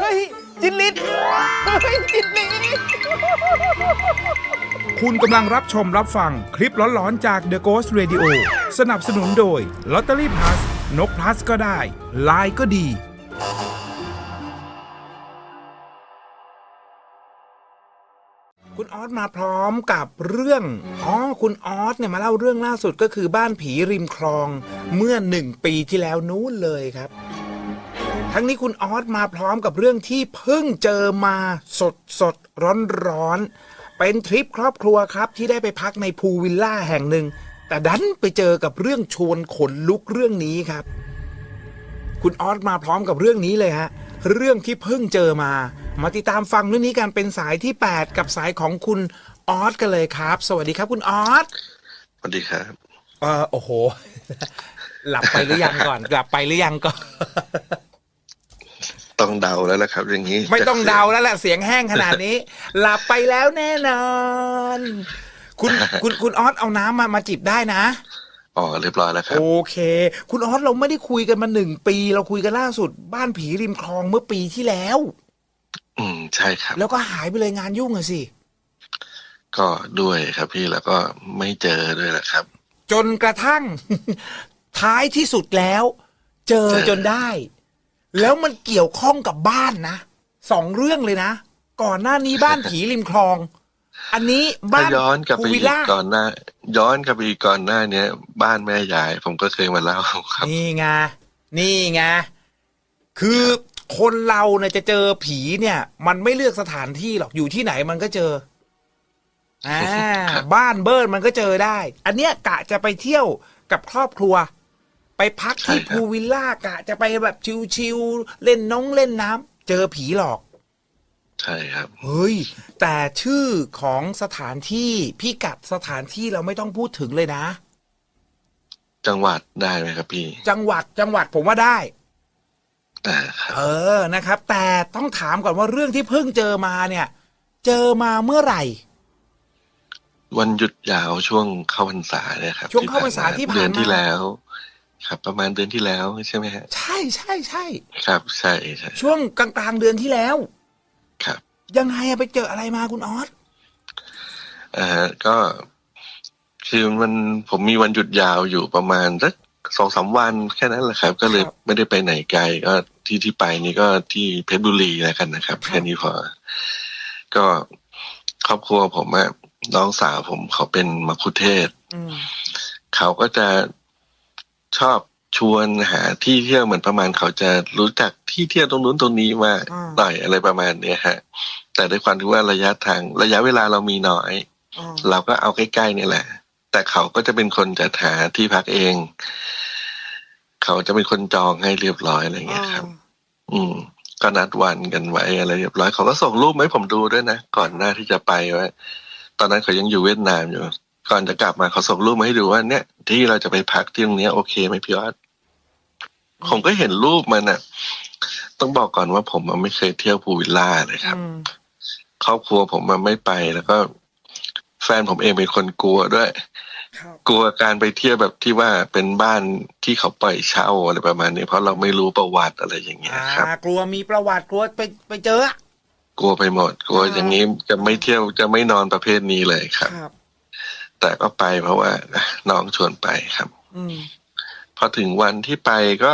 เฮ้ย จินลิศเฮ้ย จินลิศคุณกำลังรับชมรับฟังคลิปหลอนๆจาก The Ghost Radio สนับสนุนโดย Lottery Plus นก plus ก็ได้ ลายก็ดี สมาพร้อมกับเรื่องอ๋อคุณออสเนี่ยมาเล่าเรื่องล่าสุดก็คือบ้านผีริมคลองเมื่อหนึ่งปีที่แล้วนู้นเลยครับ ทั้งนี้คุณออสมาพร้อมกับเรื่องที่เพิ่งเจอมาสดสดร้อนร้อนเป็นทริปครอบครัวครับที่ได้ไปพักในพูวิลล่าแห่งหนึ่ง แต่ดันไปเจอกับเรื่องชวนขนลุกเรื่องนี้ครับ คุณออสมาพร้อมกับเรื่องนี้เลยฮะเรื่องที่เพิ่งเจอมา มาติดตามฟังเรื่องนี้กันเป็นสายที่ 8 กับสายของคุณออสกันเลยครับ สวัสดีครับคุณออสสวัสดีครับ เออโอ้โห หลับไปหรือยังก่อน หลับไปหรือยังก่อน ต้องเดาแล้วละครับ อย่างนี้ ไม่ต้องจากสียเดาแล้วแหละเสียงแห้งขนาดนี้ หลับไปแล้วแน่นอน คุณคุณคุณออสเอาน้ำมามาจิบได้นะอ๋อเรียบร้อยแล้วครับ โอเค คุณออสเราไม่ได้คุยกันมาหนึ่งปี เราคุยกันล่าสุด บ้านผีริมคลองเมื่อปีที่แล้ว อืม ใช่ครับ แล้วก็หายไปเลยงานยุ่งอะสิ ก็ด้วยครับพี่แล้วก็ไม่เจอด้วยแหละครับ จนกระทั่ง ท้ายที่สุดแล้ว เจอเจอ จนได้ แล้วมันเกี่ยวข้องกับบ้านนะสองเรื่องเลยนะ ก่อนหน้านี้บ้านผีริมคลอง อันนี้ถ้าบ้านย้อนกลับไปภูวิอีลกล่าก่อนหน้า ย้อนกลับไปอีกก่อนหน้าเนี้ยบ้านแม่ยาย ผมก็เคยมาเล่าครับ นี่ไงนี่ไงคือ คนเราเนี่ยจะเจอผีเนี่ย มันไม่เลือกสถานที่หรอกอยู่ที่ไหนมันก็เจอ อ่าครับบ้านเบิร์นมันก็เจอได้ อันเนี้ยกะจะไปเที่ยวกับครอบครัว ไปพักที่พูลวิลล่ากะจะไปแบบชิวๆเล่นน้องเล่นน้ำเจอผีหลอก ใช่ครับ เฮ้ย แต่ชื่อของสถานที่พิกัดสถานที่เราไม่ต้องพูดถึงเลยนะ จังหวัดได้ไหมครับพี่ จังหวัดจังหวัดผมว่าได้อ่าครับ เออนะครับ แต่ต้องถามก่อนว่าเรื่องที่เพิ่งเจอมาเนี่ย เจอมาเมื่อไหร่ วันหยุดยาวช่วงเข้าพรรษาเนี่ยครับช่วงเข้าพรรษาที่ผ่านมาเดือนที่แล้ว ครับ ประมาณเดือนที่แล้วใช่ไหมฮะ ใช่ใช่ใช่ครับใช่ใช่ช่วงกลางๆเดือนที่แล้ว ครับ ยังไงอะไปเจออะไรมาคุณออสอ่าก็คือมันผมมีวันหยุดยาวอยู่ประมาณสัก สองสามวันแค่นั้นแหละครับ ก็เลยครับไม่ได้ไปไหนไกล ก็ที่ที่ไปนี่ก็ที่เพชรบุรีแล้วกันนะครับครับแค่นี้พอ ก็ครอบครัวผมอะน้องสาวผมเขาเป็นมัคคุเทศก์อืมเขาก็จะชอบชวนหาที่เที่ยวเหมือนประมาณเขาจะรู้จักที่เที่ยวตรงนู้นตรงนี้มาหน่อยอะไรประมาณเนี้ยฮะ แต่ด้วยความที่ว่าระยะทางระยะเวลาเรามีน้อยอ๋อเราก็เอาใกล้ๆนี่แหละ แต่เขาก็จะเป็นคนจัดหาที่พักเอง เขาจะเป็นคนจองให้เรียบร้อยอะไรเงี้ยครับ อืม ก็นัดวันกันไว้อะไรเรียบร้อย เขาก็ส่งรูปมาให้ผมดูด้วยนะ ก่อนหน้าที่จะไปว่าตอนนั้นเขายังอยู่เวียดนามอยู่ ก่อนจะกลับมาเขาส่งรูปมาให้ดูว่าเนี่ย ที่เราจะไปพักที่ตรงเนี้ยโอเคไหมพี่ออสผมก็เห็นรูปมันน่ะ ต้องบอกก่อนว่าผมอะไม่เคยเที่ยวพูลวิลล่าเลยครับอืมครอบครัวผมมันไม่ไปแล้วก็ แฟนผมเองเป็นคนกลัวด้วย ครับ กลัวการไปเที่ยวแบบที่ว่าเป็นบ้านที่เขาปล่อยเช่าอะไรประมาณนี้เพราะเราไม่รู้ประวัติอะไรอย่างเงี้ยอ่า ครับ กลัวมีประวัติกลัวไปไปเจออะ กลัวไปหมด กลัวอ่า อย่างนี้จะไม่เที่ยวจะไม่นอนประเภทนี้เลยครับ ครับ แต่ก็ไปเพราะว่าน้องชวนไปครับ อืม พอถึงวันที่ไปก็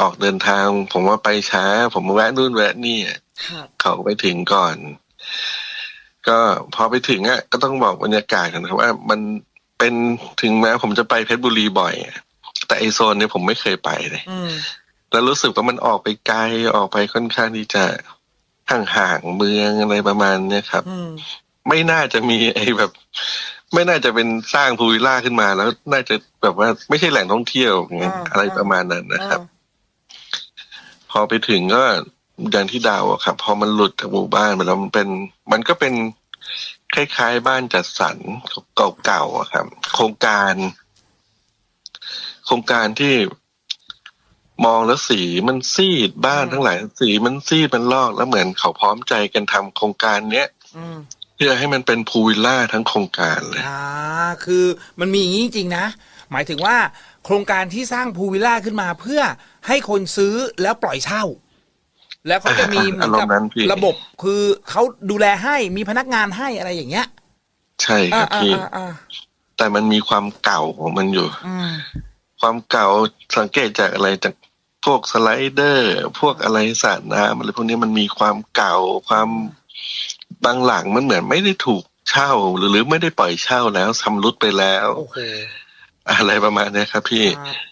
ออกเดินทาง ผมว่าไปช้า ผมแวะนู่นแวะนี่ ครับ เขาไปถึงก่อน ก็พอไปถึงอะก็ต้องบอกบรรยากาศกันครับว่ามันเป็นถึงแม้ผมจะไปเพชรบุรีบ่อยอะแต่ไอโซนเนี่ยผมไม่เคยไปเลยอืมแล้วรู้สึกว่ามันออกไปไกลออกไปค่อนข้างที่จะห่างๆเมืองอะไรประมาณเนี้ยครับอืมไม่น่าจะมีไอ้แบบ ไม่น่าจะเป็นสร้างพูลวิลล่าขึ้นมา แล้วน่าจะแบบว่าไม่ใช่แหล่งท่องเที่ยวไงอ่าอะไรประมาณนั้นนะครับอ่าพอไปถึงก็ อย่างที่ดาวอะครับพอมันหลุดจากหมู่บ้านไปแล้วมันเป็น มันก็เป็นคล้ายๆ บ้านจัดสรรเก่าๆอะครับ โครงการ โครงการที่มองแล้วสีมันซีดบ้านทั้งหลายสีมันซีดมันลอกแล้วเหมือนเขาพร้อมใจกันทำโครงการเนี้ยอืมเพื่อให้มันเป็นพูลวิลล่าทั้งโครงการเลยอ่าคือมันมีอย่างนี้จริงๆนะ หมายถึงว่า โครงการที่สร้างพูลวิลล่าขึ้นมาเพื่อให้คนซื้อแล้วปล่อยเช่า แล้วเขาจะมีเหมือนกับอารมณ์นั้นพี่ระบบคือเขาดูแลให้มีพนักงานให้อะไรอย่างเงี้ย ใช่คอ่ารับอ่าพี่อ่าอ่าแต่มันมีความเก่าของมันอยู่อืมความเก่าสังเกตจากอะไรจากพวกสไลเดอร์ พวกอะไรสระน้ำอะไรพวกนี้มันมีความเก่าความบางหลังมันเหมือนไม่ได้ถูกเช่าหรือหรือไม่ได้ปล่อยเช่าแล้วชำรุดไปแล้วโอ้โหอะไรประมาณเนี้ยครับพี่ครับเอ่อ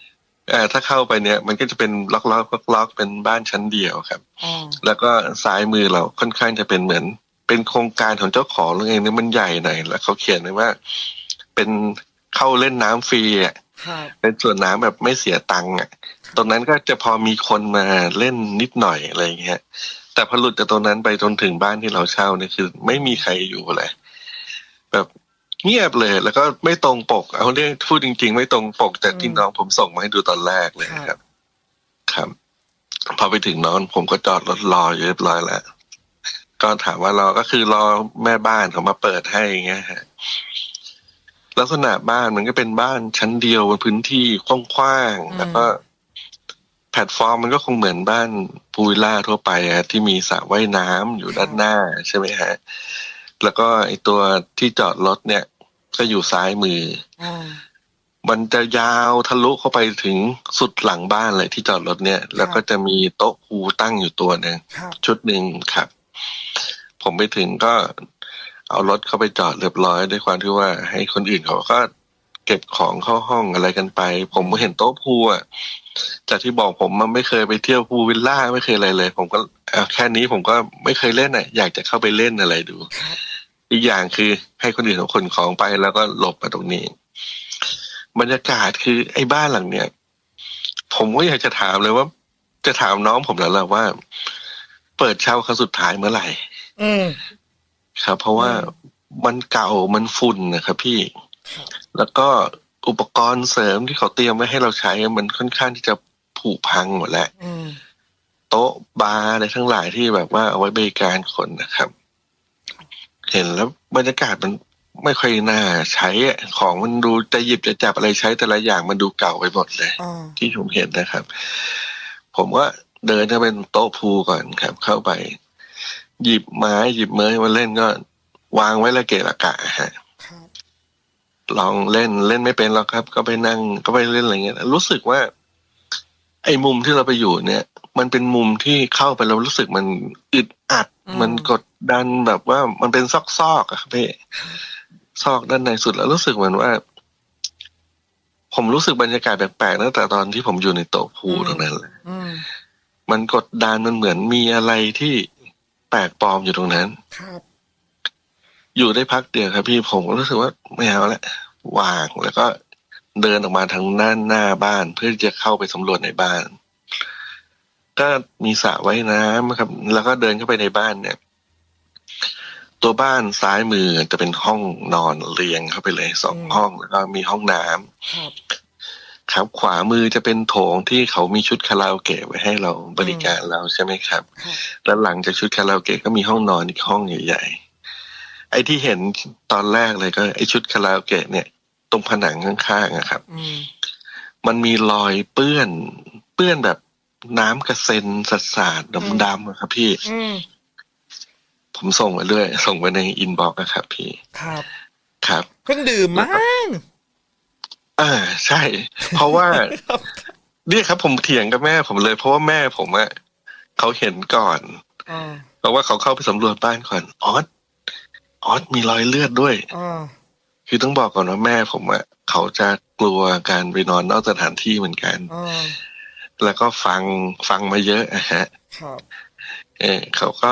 ถ้าเข้าไปเนี่ยมันก็จะเป็นล็อกล็อกล็อกล็อกเป็นบ้านชั้นเดียวครับอ๋อแล้วก็ซ้ายมือเราค่อนข้างจะเป็นเหมือน เป็นโครงการของเจ้าของหรือไงเนี่ยมันใหญ่หน่อยแล้วเขาเขียนไว้ว่า เป็นเข้าเล่นน้ำฟรีอะครับเป็นส่วนน้ำแบบไม่เสียตังค์อะตรงนั้นก็จะพอมีคนมาเล่นนิดหน่อยอะไรอย่างเงี้ยแต่พอหลุดจากตรงนั้นไปจนถึงบ้านที่เราเช่าเนี่ยคือ ไม่มีใครอยู่เลยแบบ เงียบเลย แล้วก็ไม่ตรงปกเอาเรื่องพูดจริง ๆ ไม่ตรงปกจากที่น้องผมส่งมาให้ดูตอนแรกเลยครับ ครับพอไปถึงนอนผมก็จอดรถรออยู่เรียบร้อยแล้วก็ถามว่ารอก็คือรอแม่บ้านเขามาเปิดให้อย่างเงี้ยฮะลักษณะบ้านมันก็เป็นบ้านชั้นเดียวบนพื้นที่กว้างอืมๆแล้วก็แพลตฟอร์มมันก็คงเหมือนบ้านพูวิลล่าทั่วไปอะที่มีสระว่ายน้ำอยู่ด้านหน้าใช่ไหมฮะแล้วก็ไอตัวที่จอดรถเนี่ย ก็อยู่ซ้ายมืออ๋อมันจะยาวทะลุเข้าไปถึงสุดหลังบ้านเลยที่จอดรถเนี่ย แล้วก็จะมีโต๊ะพูลตั้งอยู่ตัวหนึ่งครับชุดหนึ่งครับ ผมไปถึงก็เอารถเข้าไปจอดเรียบร้อยด้วยความที่ว่า ให้คนอื่นเขาก็เก็บของเข้าห้องอะไรกันไป ผมเห็นโต๊ะพูลอะจากที่บอกผมมันไม่เคยไปเที่ยวพูลวิลล่าไม่เคยอะไรเลย ผมก็อะแค่นี้ผมก็ไม่เคยเล่นอะ อยากจะเข้าไปเล่นอะไรดูครับ อีกอย่างคือให้คนอื่นเขาขนของไปแล้วก็หลบมาตรงนี้ บรรยากาศคือไอ้บ้านหลังเนี้ยผมก็อยากจะถามเลยว่า จะถามน้องผมแล้วแหละว่า เปิดเช่าครั้งสุดท้ายเมื่อไหร่อืมครับ เพราะว่าอืมมันเก่ามันฝุ่นนะครับพี่ครับแล้วก็อุปกรณ์เสริมที่เขาเตรียมไว้ให้เราใช้ มันค่อนข้างที่จะผุพังหมดแล้วอืมโต๊ะบาร์อะไรทั้งหลายที่แบบว่าเอาไว้บริการคนนะครับ เห็นแล้วบรรยากาศมันไม่ค่อยน่าใช้อะของมันดูจะหยิบจะจับอะไรใช้แต่ละอย่างมันดูเก่าไปหมดเลยอ๋อที่ผมเห็นนะครับ ผมก็เดินเข้าไปโต๊ะพูลก่อนครับ เข้าไป หยิบไม้หยิบเมยมาเล่นก็ วางไว้ละเกะละกะฮะครับลองเล่นเล่นไม่เป็นหรอกครับ ก็ไปนั่งก็ไปเล่นอะไรเงี้ยรู้สึกว่า ไอ้มุมที่เราไปอยู่เนี่ย มันเป็นมุมที่เข้าไปแล้วรู้สึกมันอึดอัด มันกดดันแบบว่ามันเป็นซอกๆอะครับพี่ซอกด้านในสุดแล้วรู้สึกเหมือนว่า ผมรู้สึกบรรยากาศแปลกๆตั้งแต่ตอนที่ผมอยู่ในโต๊ะพูลตรงนั้นเลยอืมมันกดดันมันเหมือนมีอะไรที่แปลกปลอมอยู่ตรงนั้นครับอยู่ได้พักเดียวครับ พี่ผมก็รู้สึกว่าไม่เอาละวางแล้วก็ เดินออกมาทางด้านหน้าบ้านเพื่อที่จะเข้าไปสำรวจในบ้าน ก็มีสระว่ายน้ำครับ แล้วก็เดินเข้าไปในบ้านเนี่ย ตัวบ้านซ้ายมือจะเป็นห้องนอนเรียงเข้าไปเลยสองอืมห้องแล้วก็มีห้องน้ำครับครับขวามือจะเป็นโถงที่เขามีชุดคาราโอเกะไว้ให้เราบริการเราใช่ไหมครับครับ แล้วหลังจากชุดคาราโอเกะก็มีห้องนอนอีกห้องใหญ่ๆไอ้ที่เห็นตอนแรกเลยก็ไอ้ชุดคาราโอเกะเนี่ย ตรงผนังข้างๆอะครับอืมมันมีรอยเปื้อน เปื้อนแบบน้ำกระเซ็นสสาดๆดำๆอะครับพี่อืมผมส่งไปด้วยส่งไปในอินบ็อกซ์นะครับ พี่ครับ ครับเครื่องดื่มมั้งอ่าใช่ เพราะว่าเนี่ยครับ ผมเถียงกับแม่ผมเลย เพราะว่าแม่ผมอะเขาเห็นก่อนอ๋อเพราะว่าเขาเข้าไปสำรวจบ้านก่อนออสออสมีรอยเลือดด้วยอ๋อ คือต้องบอกก่อนว่าแม่ผมอะเขาจะกลัวการไปนอนนอกสถานที่เหมือนกันอ๋อแล้วก็ฟังฟังมาเยอะอะฮะ ครับ เออเขาก็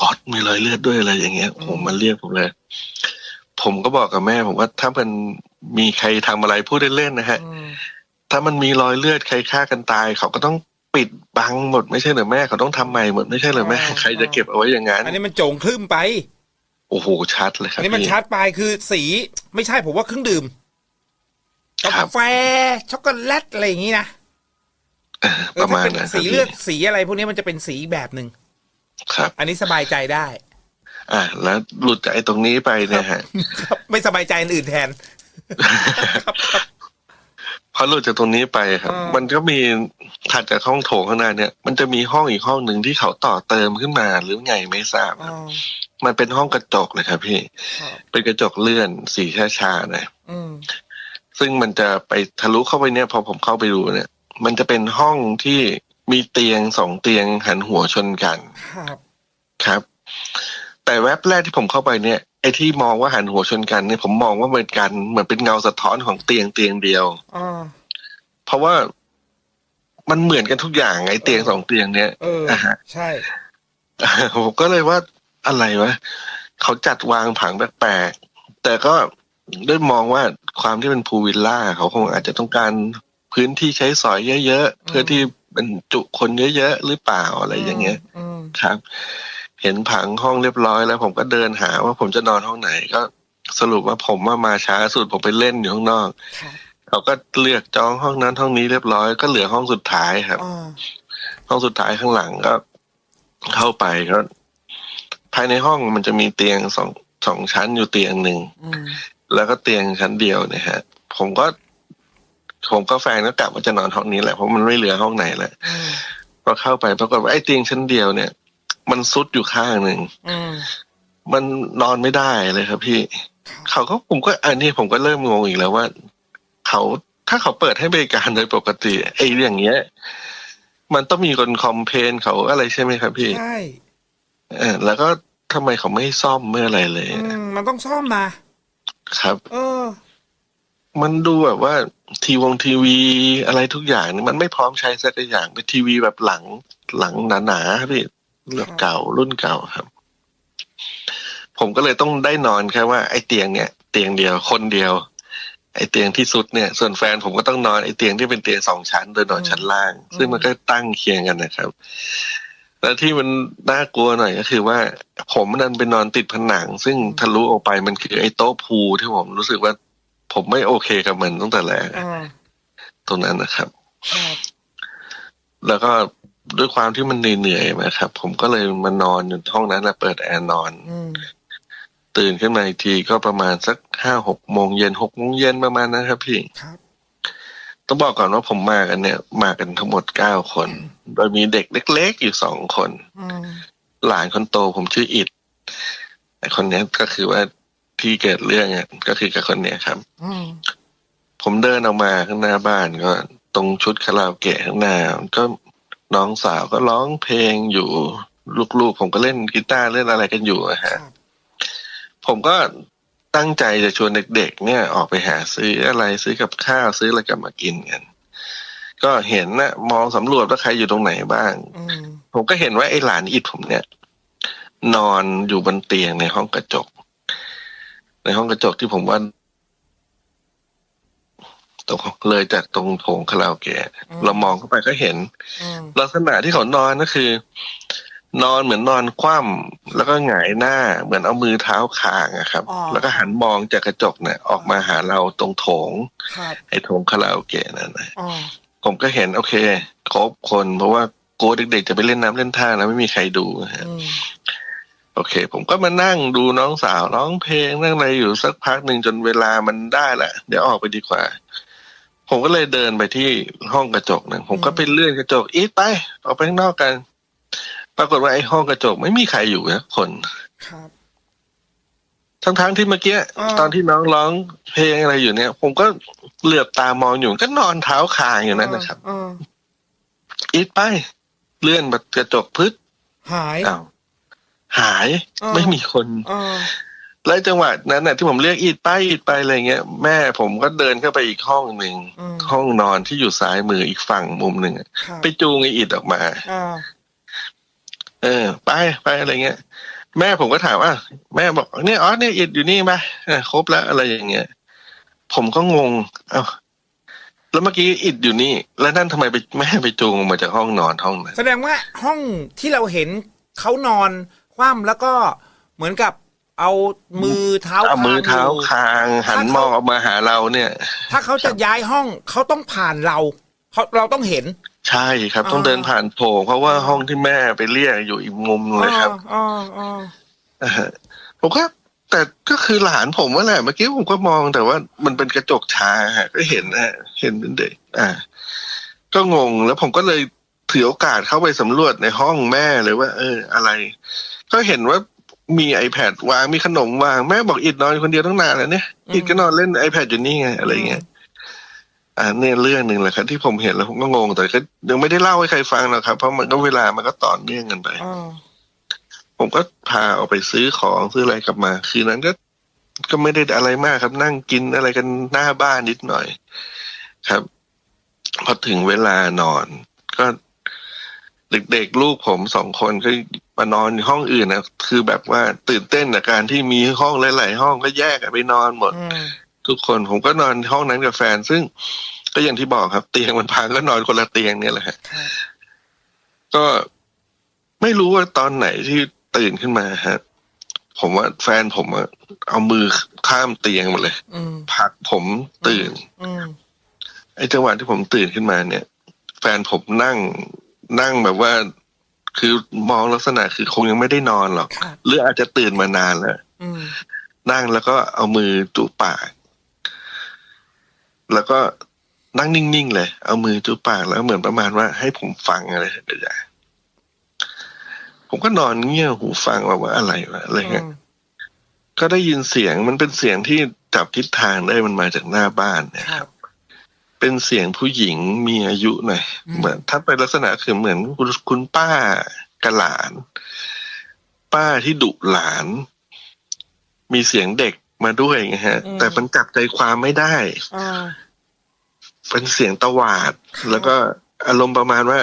ออดมีรอยเลือดด้วยอะไรอย่างเงี้ยอืม ผมมาเรียกผมเลย ผมก็บอกกับแม่ ผมว่าถ้ามันมีใครทำอะไรพูดเล่นๆนะฮะ อืมถ้ามันมีรอยเลือดใครฆ่ากันตาย เขาก็ต้องปิดบังหมดไม่ใช่เหรอแม่เขาต้องทำใหม่หมดไม่ใช่เหรอแม่ใครจะเก็บเอาไว้อย่างนั้นอันนี้มันโจงคลึมไป โอ้โหชัดเลยครัอับนนี้มันพี่ชัดไปคือสี ไม่ใช่ผมว่าเครื่องดื่มครักาบแฟช็อกโกแลตอะไรอย่างนี้นะเออเอปอระถ้ามาณเป็นนั้นครับสีเลือดพี่สีอะไรพวกนี้มันจะเป็นสีอีกแบบหนึ่งครับ อันนี้สบายใจได้ อ่าแล้วหลุดจากไอ้ตรงนี้ไปเนี่ยฮะครับไม่สบายใจอันอื่นแทน พอหลุดจากตรงนี้ไปครับอ่ามัมันก็มีถัดจากห้องโถงข้างหน้าเนี่ย มันจะมีห้องอีกห้องหนึ่งที่เขาต่อเติมขึ้นมาหรือไงไม่ทราบอ๋คอรับ มันเป็นห้องกระจกเลยครับพี่ครับเป็นกระจกเลื่อนสีชาๆนะอืมซึ่งมันจะไปทะลุเข้าไปเนี่ยพอผมเข้าไปดูเนี่ย มันจะเป็นห้องที่มีเตียงสองเตียงหันหัวชนกัน ครับ ครับ แต่แว็บแรกที่ผมเข้าไปเนี่ย ไอ้ที่มองว่าหันหัวชนกันเนี่ยผมมองว่าเหมือนกันเหมือนเป็นเงาสะท้อนของเตียงเตียงเดียวอ๋อเพราะว่ามันเหมือนกันทุกอย่างไอ้เตียงสองเตียงเนี่ยเอออ่าฮะใช่ผมก็เลยว่าอะไรวะเขาจัดวางผังแปลกๆแต่ก็ด้วยมองว่าความที่เป็นพูลวิลล่าเขาคงอาจจะต้องการพื้นที่ใช้สอยเยอะๆเพื่อที่บรรจุคนเยอะๆหรือเปล่าอะไรอย่างเงี้ยอืมครับ เห็นผังห้องเรียบร้อยแล้วผมก็เดินหาว่าผมจะนอนห้องไหน ก็สรุปว่าผมว่ามาช้าสุดผมไปเล่นอยู่ข้างนอกครับเขาก็เลือกจองห้องนั้นห้องนี้เรียบร้อย ก็เหลือห้องสุดท้ายครับอ๋อห้องสุดท้ายข้างหลังก็ เข้าไปก็ภายในห้องมันจะมีเตียงสองสองชั้นอยู่เตียงหนึ่งอืมแล้วก็เตียงชั้นเดียวเนี่ยฮะ ผมก็ ผมก็แฟนก็กลับว่าจะนอนห้องนี้แหละเพราะมันไม่เหลือห้องไหนแหละอืมพอเข้าไปปรากฏว่าไอ้เตียงชั้นเดียวเนี่ย มันซุดอยู่ข้างหนึ่งอืมมันนอนไม่ได้เลยครับ พี่ เขาก็ผมก็อันนี้ผมก็เริ่มงงอีกแล้วว่า เขาถ้าเขาเปิดให้บริการโดยปกติไอ้เรื่องเงี้ย มันต้องมีคนคอมเพลนเขาอะไรใช่ไหมครับ พี่ใช่เออแล้วก็ทำไมเขาไม่ซ่อมเมื่ออะไรเลยอืมมันต้องซ่อมนะครับ เออ มันดูแบบว่า ทีวงทีวีอะไรทุกอย่างนี่มันไม่พร้อมใช้สักอย่างเป็นทีวีแบบหลังหลังหนาๆครับพี่ แบบเก่ารุ่นเก่าครับ ผมก็เลยต้องได้นอนแค่ว่าไอ้เตียงเนี่ยเตียงเดียวคนเดียว ไอ้เตียงที่สุดเนี่ย ส่วนแฟนผมก็ต้องนอนไอ้เตียงที่เป็นเตียงสองชั้นโดยนอนชั้นล่าง ซึ่งมันก็ตั้งเคียงกันนะครับ แล้วที่มันน่ากลัวหน่อยก็คือว่า ผมนั่นไปนอนติดผนัง ซึ่งทะลุออกไปมันคือไอ้โต๊ะพูลที่ผมรู้สึกว่า ผมไม่โอเคกับมันตั้งแต่แรกอ่าตรงนั้นนะครับครับแล้วก็ ด้วยความที่มันเหนื่อยๆนะครับ ผมก็เลยมานอนอยู่ห้องนั้นแหละเปิดแอร์นอนอืมตื่นขึ้นมาอีกทีก็ประมาณสักห้าหกโมงเย็นหกโมงเย็นประมาณนั้นครับพี่ครับต้องบอกก่อนว่าผมมากันเนี่ย มากันทั้งหมดเก้าคน โดยมีเด็กเล็ก ๆ อยู่สองคนอืมหลานคนโตผมชื่ออิดไอคนเนี้ยก็คือว่าที่เกิดเรื่องอะก็คือกับคนเนี้ยครับอืมผมเดินออกมาข้างหน้าบ้านก็ตรงชุดคาราโอเกะข้างหน้าก็ น้องสาวก็ร้องเพลงอยู่ ลูกๆ ผมก็เล่นกีตาร์เล่นอะไรกันอยู่อะคฮะรับผมก็ตั้งใจจะชวนเด็ก ๆ เนี่ยออกไปหาซื้ออะไรซื้อกับข้าวซื้ออะไรกลับมากินกันก็เห็นนะมองสำรวจว่าใครอยู่ตรงไหนบ้างอืมผมก็เห็นว่าไอ้หลานอิดผมเนี่ย นอนอยู่บนเตียงในห้องกระจก ในห้องกระจกที่ผมว่า ตรงเลยจากตรงโถงคาราโอเกะเรามองเข้าไปก็เห็นอืมลักษณะที่เขานอนก็คือ นอนเหมือนนอนคว่ำแล้วก็หงายหน้า เหมือนเอามือเท้าคางอะครับ แล้วก็หันมองจากกระจกเนี่ยออกมาหาเราตรงโถงครับไอ้โถงคาราโอเกะนั่นนะอ๋อผมก็เห็นโอเคครบคนเพราะว่าโกลัวเด็กๆจะไปเล่นน้ำเล่นท่าแล้วไม่มีใครดูนะฮะอืมโอเค ผมก็มานั่งดูน้องสาวร้องเพลงนั่งอะไรอยู่สักพักหนึ่งจนเวลามันได้แหละเดี๋ยวออกไปดีกว่า ผมก็เลยเดินไปที่ห้องกระจกนึงผมก็ไปเลื่อนกระจกอีกไปออกไปข้างนอกกัน ปรากฏว่าไอ้ห้องกระจกไม่มีใครอยู่นะคนครับทั้งๆที่เมื่อกี้อ่าตอนที่น้องร้องเพลงอะไรอยู่เนี่ย ผมก็เหลือบตามองอยู่ก็นอนเท้าคางอยู่นั่นนะครับอ่าอีกไป เลื่อนแบบกระจกพึดหายอ้าวหายอ่าไม่มีคน อ่าแล้วจังหวะนั้นน่ะที่ผมเรียกอีดไปอีดไปอะไรเงี้ยแม่ผมก็เดินเข้าไปอีกห้องหนึ่งอืมห้องนอนที่อยู่ซ้ายมืออีกฝั่งมุมหนึ่งอะครับไปจูงไออิดออกมา อ่าเออ ไปไปอะไรเงี้ย แม่ผมก็ถามว่าแม่บอกเนี่ยอ๋อเนี่ยอิดอยู่นี่ไหมเออครบแล้วอะไรอย่างเงี้ยผมก็งง เอ้าแล้วเมื่อกี้อิดอยู่นี่ แล้วนั่นทำไมไปแม่ไปจูงออกมาจากห้องนอนห้องนั้น แสดงว่าห้องที่เราเห็นเขานอนคว่ำแล้วก็เหมือนกับ เอามือเท้าเอามือเท้ายู่คางหันมองออกมาหาเราเนี่ย ถ้าเขาจะย้ายห้องเขาต้องผ่านเราเขาเราต้องเห็น ใช่ครับ ต้องอ่าเดินผ่านโถงเพราะว่าห้องที่แม่ไปเรียกอยู่อีกมุมเลยครับอ๋ออ๋ออ๋ออ่าฮะผมก็แต่ก็คือหลานผมว่าแหละเมื่อกี้ผมก็มองแต่ว่ามันเป็นกระจกชาฮะก็เห็นนะฮะเห็นเป็นเด็ก อ่า ก็งงแล้วผมก็เลยถือโอกาสเข้าไปสำรวจในห้องแม่เลยว่า เออ อะไร ก็เห็นว่า มี iPad วางมีขนมวางแม่บอกอิดนอนคนเดียวตั้งนานแล้วเนี่ยอืมอิดก็นอนเล่น iPad อยู่นี่ไงอะไรเงี้ยอ่าเนี่ยเรื่องหนึ่งแหละครับที่ผมเห็นแล้วผมก็งงแต่ก็ยังไม่ได้เล่าให้ใครฟังหรอกครับ เพราะมันก็เวลามันก็ต่อเนื่องกันไปอ๋อผมก็พาออกไปซื้อของซื้ออะไรกลับมา คืนนั้นก็ก็ไม่ได้อะไรมากครับ นั่งกินอะไรกันหน้าบ้านนิดหน่อย ครับ พอถึงเวลานอน ก็ เด็กๆลูกผมสองคนก็มานอนในห้องอื่นนะคือแบบว่าตื่นเต้นกับการที่มีห้องหลาย ๆ ห้องก็แยกกันไปนอนหมดอืมทุกคนผมก็นอนห้องนั้นกับแฟน ซึ่งก็อย่างที่บอกครับ เตียงมันพังก็นอนคนละเตียงเนี่ยแหละฮะครับก็ไม่รู้ว่าตอนไหนที่ตื่นขึ้นมาฮะผมว่าแฟนผมอะเอามือข้ามเตียงมาเลยอืมผลักผมตื่นอืมไอ้จังหวะที่ผมตื่นขึ้นมาเนี่ย แฟนผมนั่ง นั่งแบบว่า คือมองลักษณะคือคงยังไม่ได้นอนหรอกครับหรืออาจจะตื่นมานานแล้วอืมนั่งแล้วก็เอามือจูบปาก แล้วก็นั่งนิ่งๆเลย เอามือจูบปากแล้วเหมือนประมาณว่า ให้ผมฟังอะไรสักอย่างผมก็นอนเงี่ยหูฟังว่าว่าอะไรวะอะไรเงี้ยก็ได้ยินเสียงมันเป็นเสียงที่จับทิศทางได้มันมาจากหน้าบ้านเนี่ยครับ เป็นเสียงผู้หญิงมีอายุหน่อยอืมเหมือนถ้าเป็นลักษณะคือเหมือนคุณคุณป้ากับหลาน ป้าที่ดุหลาน มีเสียงเด็กมาด้วยไงฮะ แต่มันจับใจความไม่ได้อ่าเป็นเสียงตวาด แล้วก็อารมณ์ประมาณว่า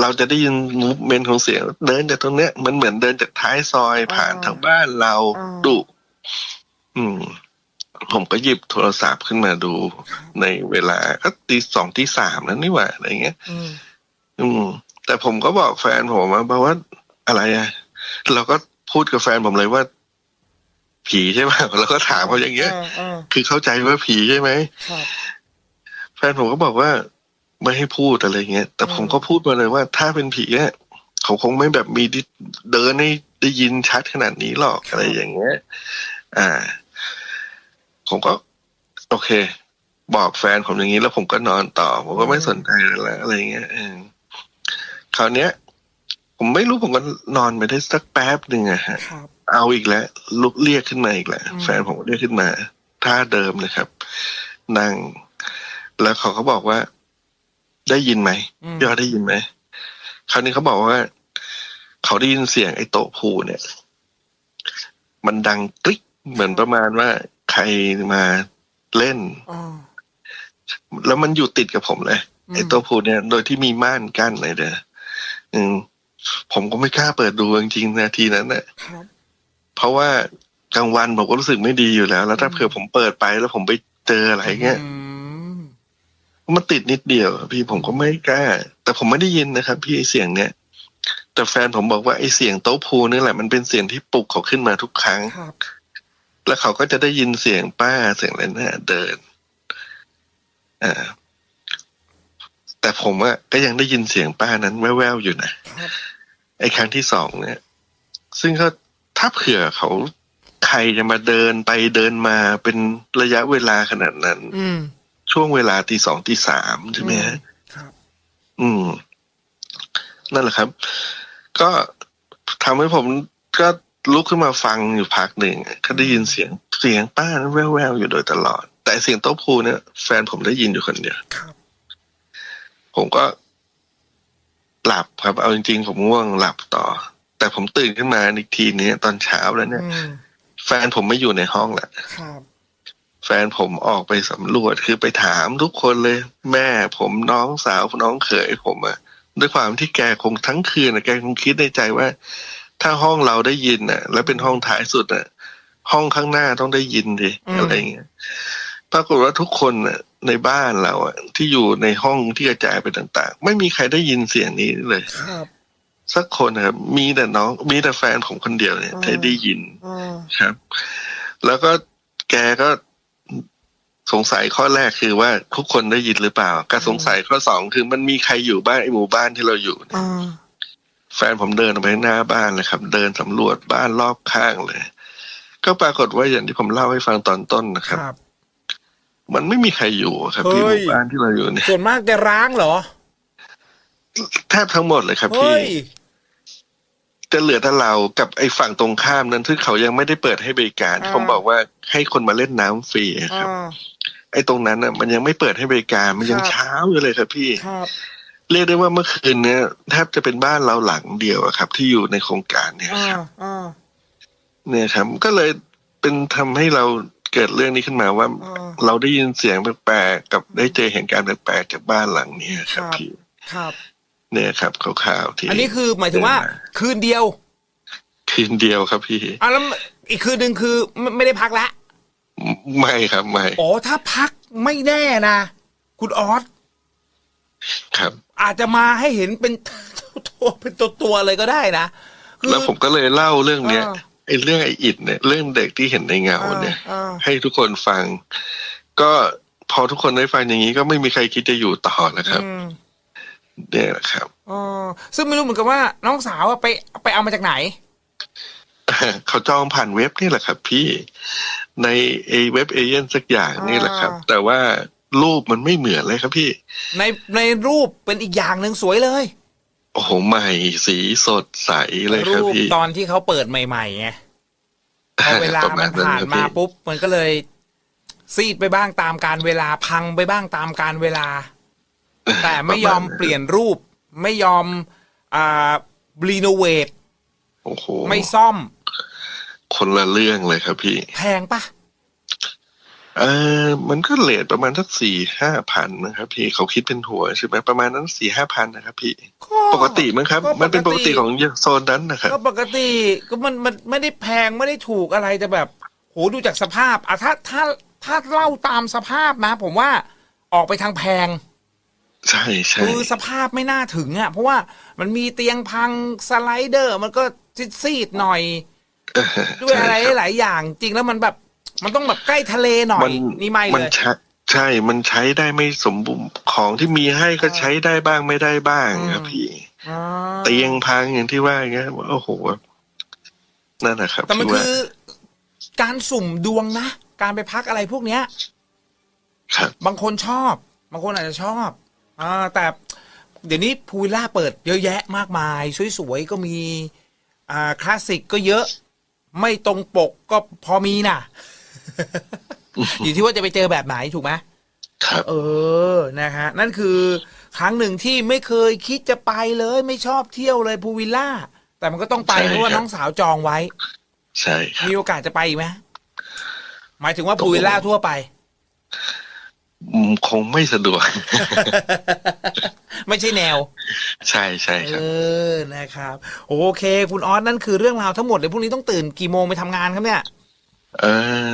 เราจะได้ยินมูฟเมนต์ของเสียง เดินจากตรงเนี้ยมันเหมือนเดินจากท้ายซอยผ่านทางบ้านเราดุอืม ผมก็หยิบโทรศัพท์ขึ้นมาดูในเวลาก็ตีสองตีสามแล้วนี่หว่าอะไรเงี้ยอืมอืมแต่ผมก็บอกแฟนผมมาบอกว่าอะไรอะเราก็พูดกับแฟนผมเลยว่า ผีใช่ไหมเราก็ถามเขาอย่างเงี้ยอ่าอ่าคือเข้าใจว่าผีใช่ไหมครับแฟนผมก็บอกว่าไม่ให้พูดอะไรเงี้ย แต่อืมผมก็พูดมาเลยว่า ถ้าเป็นผีเนี่ยเขาคงไม่แบบมีดิเดินให้ได้ยินชัดขนาดนี้หรอกอะไรอย่างเงี้ย อ่า ผมก็ โอเค บอกแฟนผมอย่างนี้แล้วผมก็นอนต่อ ผมก็ไม่สนใจแล้วอะไรเงี้ยเออคราวเนี้ย ผมไม่รู้ผมก็นอนไปได้สักแป๊บหนึ่งอะฮะครับเอาอีกแล้วลุกเรียกขึ้นมาอีกแล้วอืมแฟนผมก็เรียกขึ้นมาท่าเดิมเลยครับ นั่ง แล้วเขาก็บอกว่า ได้ยินไหมอืมยอดได้ยินไหมคราวนี้เขาบอกว่า เขาได้ยินเสียงไอ้โต๊ะผูเนี่ย มันดังกริ๊กเหมือนประมาณว่า ใครมาเล่นอ่าแล้วมันอยู่ติดกับผมเลยอืมไอ้โต๊ะผูเนี่ย โดยที่มีม่านกั้นเลยเด้ออืมผมก็ไม่กล้าเปิดดูจริงๆนาทีนั้นน่ะครับเพราะว่ากลางวันผมก็รู้สึกไม่ดีอยู่แล้ว แล้วถ้าเผื่อผมเปิดไปแล้วผมไปเจออะไรเงี้ยอืมมันติดนิดเดียวอะพี่ผมก็ไม่กล้า แต่ผมไม่ได้ยินนะครับ พี่ไอ้เสียงเนี้ยแต่แฟนผมบอกว่าไอ้เสียงโต๊ะพูนี่แหละมันเป็นเสียงที่ปลุกเขาขึ้นมาทุกครั้งครับ แล้วเขาก็จะได้ยินเสียงป้าเสียงอะไรน่ะเดิน อ่า แต่ผมอะก็ยังได้ยินเสียงป้านั้นแว่วๆอยู่นะครับไอ้ครั้งที่สองเนี่ย ซึ่งเขาถ้าเผื่อเขาใครจะมาเดินไปเดินมาเป็นระยะเวลาขนาดนั้นอืมช่วงเวลาตีสองตีสามใช่ไหมฮะครับอืม นั่นแหละครับ ก็ทำให้ผมก็ ลุกขึ้นมาฟังอยู่พักหนึ่งก็ได้ยินเสียงเสียงป้านั้นแว่วๆอยู่โดยตลอด แต่เสียงโต๊ะพูเนี่ยแฟนผมได้ยินอยู่คนเดียวครับผมก็ หลับครับเอาจริงๆผมง่วงหลับต่อ แต่ผมตื่นขึ้นมาอีกทีเนี้ยตอนเช้าแล้วเนี่ยอืมแฟนผมไม่อยู่ในห้องแหละครับแฟนผมออกไปสำรวจคือไปถามทุกคนเลย แม่ผมน้องสาวน้องเขยผมอะด้วยความที่แกคงทั้งคืนอะแกคงคิดในใจว่า ถ้าห้องเราได้ยินอะแล้วเป็นห้องท้ายสุดอะห้องข้างหน้าต้องได้ยินดิอืมอะไรเงี้ยปรากฏว่าทุกคนอะในบ้านเราอะที่อยู่ในห้องที่กระจายไปต่าง ๆ ไม่มีใครได้ยินเสียงนี้เลยครับสักคนนะครับมีแต่น้อง มีแต่แฟนผมคนเดียวเนี่ยอืมที่ได้ยินอ่าครับ แล้วก็แกก็สงสัยข้อแรกคือว่าทุกคนได้ยินหรือเปล่า ก็สงสัยข้อสองคือมันมีใครอยู่บ้านไอหมู่บ้านที่เราอยู่เนี่ยอ่า แฟนผมเดินออกไปหน้าบ้านเลยครับ เดินสำรวจบ้านรอบข้างเลย ก็ปรากฏว่าอย่างที่ผมเล่าให้ฟังตอนต้นนะคครับรับ มันไม่มีใครอยู่ครับที่เฮ้หยมู่บ้านที่เราอยู่เนี่ยส่วนมากจะร้างเหรอ แทบทั้งหมดเลยครับเฮ้พี่ยจะเหลือแต่เรากับไอ้ฝั่งตรงข้ามนั้นซึ่งเขายังไม่ได้เปิดให้บริการอ่าผมบอกว่าให้คนมาเล่นน้ำฟรีครับอ่าไอ้ตรงนั้นน่ะ มันยังไม่เปิดให้บริการมันยังครับเช้าอยู่เลยครับพี่ครับ เรียกได้ว่าเมื่อคืนเนี้ยแทบจะเป็นบ้านเราหลังเดียวอะครับ ที่อยู่ในโครงการเนี่ยอ่าครับอ่าเนี่ยครับ ก็เลยเป็นทำให้เราเกิดเรื่องนี้ขึ้นมาว่า อ่า เราได้ยินเสียงแปลกๆกับได้เจอเหตุการณ์แปลกๆจากบ้านหลังเนี้ยครับครับ พี่ครับ เนี่ยครับข่าวๆที่อันนี้คือหมายถึงว่าคืนเดียวคืนเดียวครับพี่อะแล้วอีกคืนหนึ่งคือไม่ไม่ได้พักละ ไม่ครับไม่ อ๋อถ้าพักไม่แน่นะ คุณออส ครับ อาจจะมาให้เห็นเป็นตัวเป็นตัวตัวๆเลยก็ได้นะคือแล้วผมก็เลยเล่าเรื่องเนี้ยอ่าไอ้เรื่องไอ้อิดเนี่ยเรื่องเด็กที่เห็นในเงาเนี่ยอ่าให้ทุกคนฟัง ก็พอทุกคนได้ฟังอย่างนี้ก็ไม่มีใครคิดจะอยู่ต่อนะครับอืมเนี่ยแหละครับอ๋อซึ่งไม่รู้เหมือนกันว่า น้องสาวอะไปไปเอามาจากไหนเขาจองผ่านเว็บนี่แหละครับ พี่ในไอเว็บเอเย่นสักอย่างนี่แหละครับอ่าแต่ว่า รูปมันไม่เหมือนเลยครับพี่ ในในรูปเป็นอีกอย่างหนึ่งสวยเลย โอ้โหใหม่สีสดใสเลยครับรูปพี่ตอนที่เขาเปิดใหม่ๆไงพอเวลาประมันณผ่านครับมาพี่ปุ๊บ มันก็เลย ซีดไปบ้างตามการเวลาพังไปบ้างตามการเวลา แต่ไม่ยอมเปลี่ยนรูป ไม่ยอมอ่ารีโนเวทโอ้โหไม่ซ่อม คนละเรื่องเลยครับพี่ แพงปะ เออมันก็เลทประมาณสักสี่ห้าพันนะครับ พี่เขาคิดเป็นหัวใช่ไหมประมาณนั้นสี่ห้าพันนะครับพี่ปกติมั้งครับ มันเป็นปกติของโซนนั้นนะครับก็ปกติก็มันมันไม่ได้แพงไม่ได้ถูกอะไรแต่แบบโหดูจากสภาพอะถ้าถ้าถ้าเล่าตามสภาพนะ ผมว่าออกไปทางแพง ใช่ใช่คือสภาพไม่น่าถึงอะ เพราะว่ามันมีเตียงพังสไลเดอร์ มันก็ซีดๆหน่อยเออด้วยอะไรใช่คบหลายอย่างจริงแล้วมันแบบ มันต้องแบบใกล้ทะเลหน่อย นี่ไม่มัเลยใช้ใช่ มันใช้ได้ไม่สมบูรณ์ของที่มีให้ก็ใช้ได้บ้างไม่ได้บ้างครับอืมพี่อ๋อเตียงพังอย่างที่ว่าอย่างเงี้ยโอ้โหนั่นนะครับแต่มันที่ว่าคือการสุ่มดวงนะ การไปพักอะไรพวกเนี้ยครับบางคนชอบ บางคนอาจจะชอบอ่าแต่เดี๋ยวนี้พูวิลล่าเปิดเยอะแยะมากมาย สวยๆก็มี อ่าคลาสสิกก็เยอะ ไม่ตรงปกก็พอมีน่ะ อยู่ที่ว่าจะไปเจอแบบไหนถูกไหมครับ เออนะฮะนั่นคือครั้งหนึ่งที่ไม่เคยคิดจะไปเลย ไม่ชอบเที่ยวเลยพูวิลล่า แต่มันก็ต้องไปใช่เพราะว่าครับน้องสาวจองไว้ ใช่ครับ มีโอกาสจะไปอีกไหมหมายถึงว่าพูวิลล่าทั่วไป อืมคงไม่สะดวก ไม่ใช่แนว ใช่ใช่คเอรับอนะครับ โอเค คุณออสนั่นคือเรื่องราวทั้งหมดเลยพรุ่งนี้ต้องตื่นกี่โมงไปทำงานครับเนี่ย เออ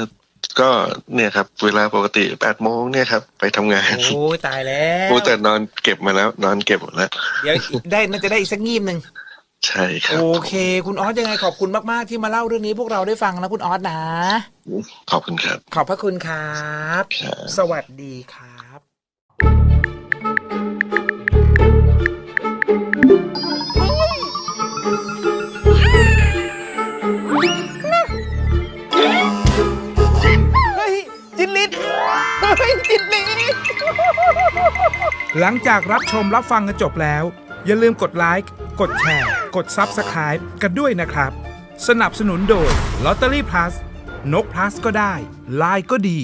ก็เนี่ยครับ เวลาปกติแปดโมงเนี่ยครับ ไปทำงานโอ้ยตายแล้วโอ้แต่นอนเก็บมาแล้ว นอนเก็บหมดแล้วเดี๋ยวได้น่าจะได้อีกสักงีบหนึ่งใช่ครับ โอเค คุณออสยังไงขอบคุณมากๆที่มาเล่าเรื่องนี้พวกเราได้ฟังนะคุณออสนะ ขอบคุณครับ ขอบพระคุณครับครับสวัสดีครับ ยจินลิศหลังจากรับชมรับฟังกันจบแล้ว อย่าลืมกดไลค์ กดแชร์ กด Subscribe กันด้วยนะครับ สนับสนุนโดย Lottery Plus นก plus ก็ได้ ลายก็ดี